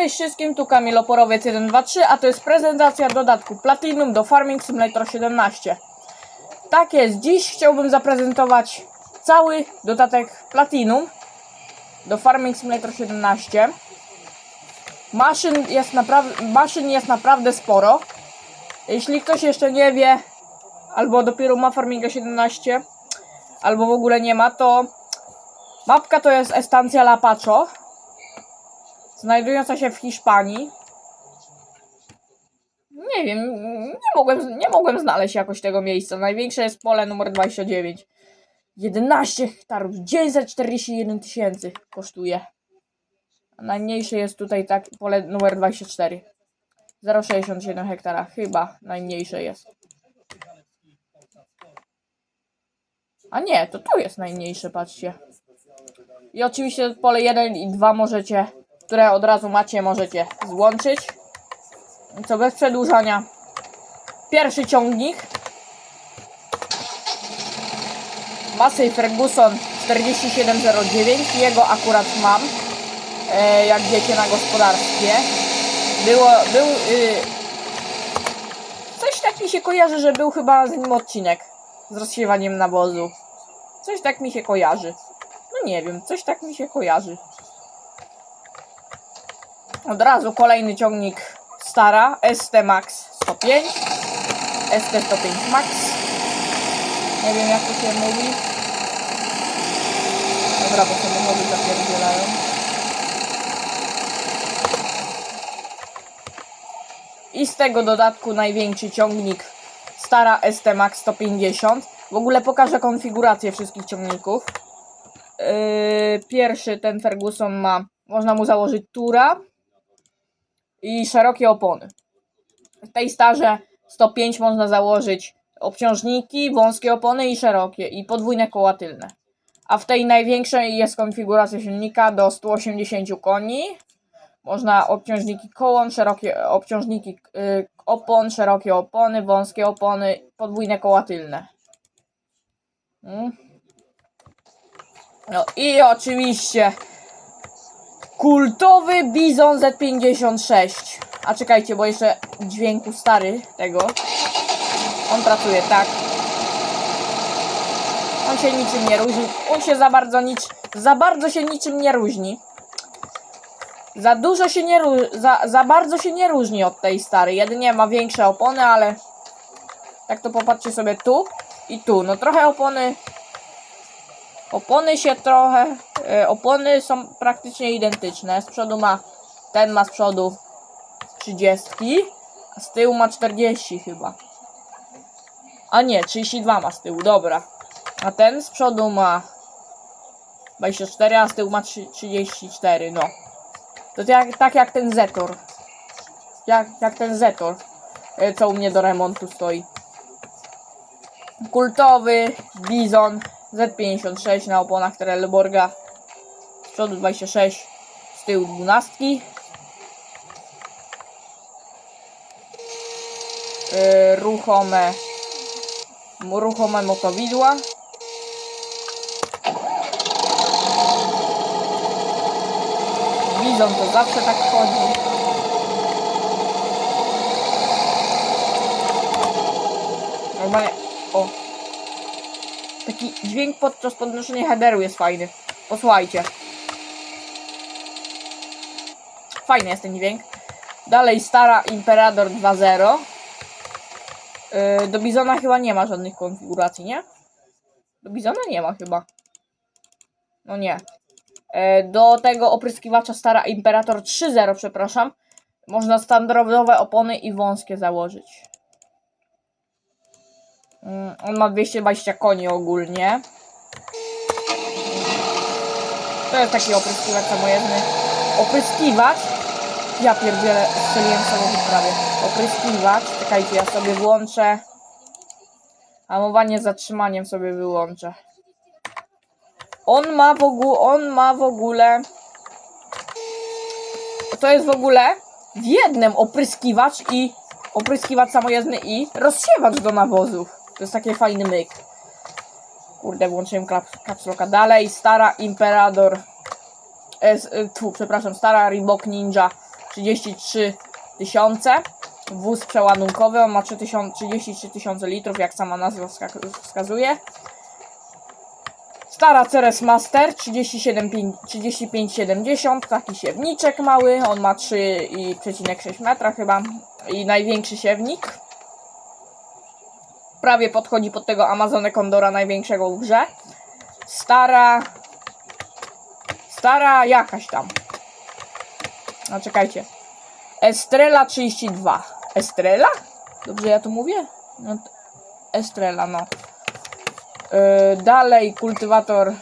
Cześć wszystkim, tu Kamil Oporowiec 123, a to jest prezentacja dodatku Platinum do Farming Simulator 17. Tak jest, dziś chciałbym zaprezentować cały dodatek Platinum do Farming Simulator 17. Maszyn jest, naprawdę, maszyn jest naprawdę sporo. Jeśli ktoś jeszcze nie wie, albo dopiero ma Farminga 17, albo w ogóle nie ma, to mapka to jest Estancia La Pacho znajdująca się w Hiszpanii. Nie wiem, nie mogłem, nie mogłem znaleźć jakoś tego miejsca. Największe jest pole numer 29. 11 hektarów, 941 tysięcy kosztuje. A najmniejsze jest tutaj tak pole numer 24. 0,67 hektara, chyba najmniejsze jest. A nie, to tu jest najmniejsze, patrzcie. I oczywiście pole 1 i 2 możecie które od razu macie, możecie złączyć. Co bez przedłużania. Pierwszy ciągnik. Massey Ferguson 4709. Jego akurat mam. E, jak wiecie na gospodarstwie. Było, był... Y, coś tak mi się kojarzy, że był chyba z nim odcinek. Z rozsiewaniem nawozu. Coś tak mi się kojarzy. No nie wiem, coś tak mi się kojarzy. Od razu kolejny ciągnik Stara. ST Max 105 ST 105 Max. Nie wiem jak to się mówi. Dobra, bo samochody zapierdzielają. I z tego dodatku największy ciągnik Stara ST Max 150 w ogóle pokażę konfigurację wszystkich ciągników. Yy, pierwszy ten Ferguson ma można mu założyć tura i szerokie opony. W tej starze 105 można założyć obciążniki, wąskie opony i szerokie i podwójne koła tylne. A w tej największej jest konfiguracja silnika do 180 koni. Można obciążniki kołon, szerokie obciążniki yy, opon, szerokie opony, wąskie opony, podwójne koła tylne. Mm. No i oczywiście Kultowy Bizon Z56. A czekajcie, bo jeszcze dźwięku stary tego. On pracuje tak. On się niczym nie różni. On się za bardzo nic, za bardzo się niczym nie różni. Za dużo się nie za, za bardzo się nie różni od tej starej. Jedynie ma większe opony, ale tak to popatrzcie sobie tu i tu. No trochę opony Opony się trochę, opony są praktycznie identyczne. Z przodu ma, ten ma z przodu 30, a z tyłu ma 40 chyba. A nie, 32 ma z tyłu, dobra. A ten z przodu ma 24, a z tyłu ma 34, no. To jak, tak jak ten Zetor. Jak, jak ten Zetor, e, co u mnie do remontu stoi. Kultowy, Bizon, Z56 na oponach Trelleborga. Z przodu 26, z tyłu 12. Yy, ruchome ruchome motowidła. Bizon to zawsze tak chodzi. Normalnie, o, Taki dźwięk podczas podnoszenia headeru jest fajny. Posłuchajcie. Fajny jest ten dźwięk. Dalej stara Imperator 2.0. Yy, do Bizona chyba nie ma żadnych konfiguracji, nie? Do Bizona nie ma chyba. No nie. Yy, do tego opryskiwacza stara Imperator 3.0, przepraszam. Można standardowe opony i wąskie założyć. Mm, on ma 220 koni ogólnie. To jest taki opryskiwacz samojezdny. Opryskiwacz? Ja pierdzielę, strzeliłem samochód prawie. Opryskiwacz, czekajcie, ja sobie włączę. Hamowanie zatrzymaniem sobie wyłączę. On ma w ogóle, on ma w ogóle... To jest w ogóle w jednym opryskiwacz i opryskiwacz samojezdny i rozsiewacz do nawozów. To jest taki fajny myk. Kurde, włączyłem kapsloka. Dalej, stara Imperador. E, tu, przepraszam, stara Reebok Ninja 33 tysiące. Wóz przeładunkowy, on ma 3000 33 tysiące litrów, jak sama nazwa wska- wskazuje. Stara Ceres Master 37, 3570, taki siewniczek mały, on ma 3,6 metra chyba i największy siewnik. Prawie podchodzi pod tego Amazonę Condora największego w grze. Stara... Stara jakaś tam. No czekajcie. Estrela 32. Estrela? Dobrze ja to mówię? No, Estrela, no. Yy, dalej kultywator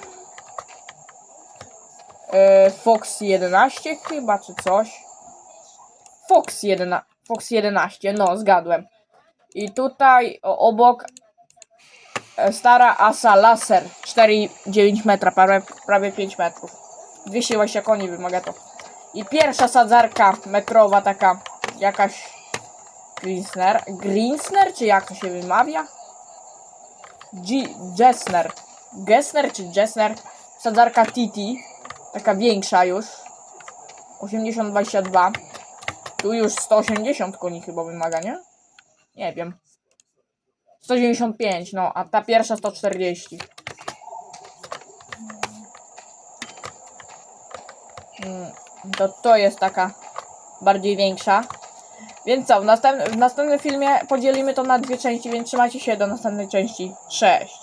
yy, Fox 11 chyba, czy coś. Fox 11, Fox 11, no zgadłem. I tutaj obok e, stara Asa Laser 4,9 metra, prawie, prawie 5 metrów. 220 koni wymaga to. I pierwsza sadzarka metrowa, taka jakaś Greensner. Greensner, czy jak to się wymawia? G Jessner. Gessner czy Jessner? Sadzarka TT. Taka większa już. 80-22. Tu już 180 koni chyba wymaga, nie? Nie wiem. 195, no, a ta pierwsza 140. Mm, To to jest taka bardziej większa. Więc co, w, następnym w następnym filmie podzielimy to na dwie części, więc trzymajcie się do następnej części. Cześć!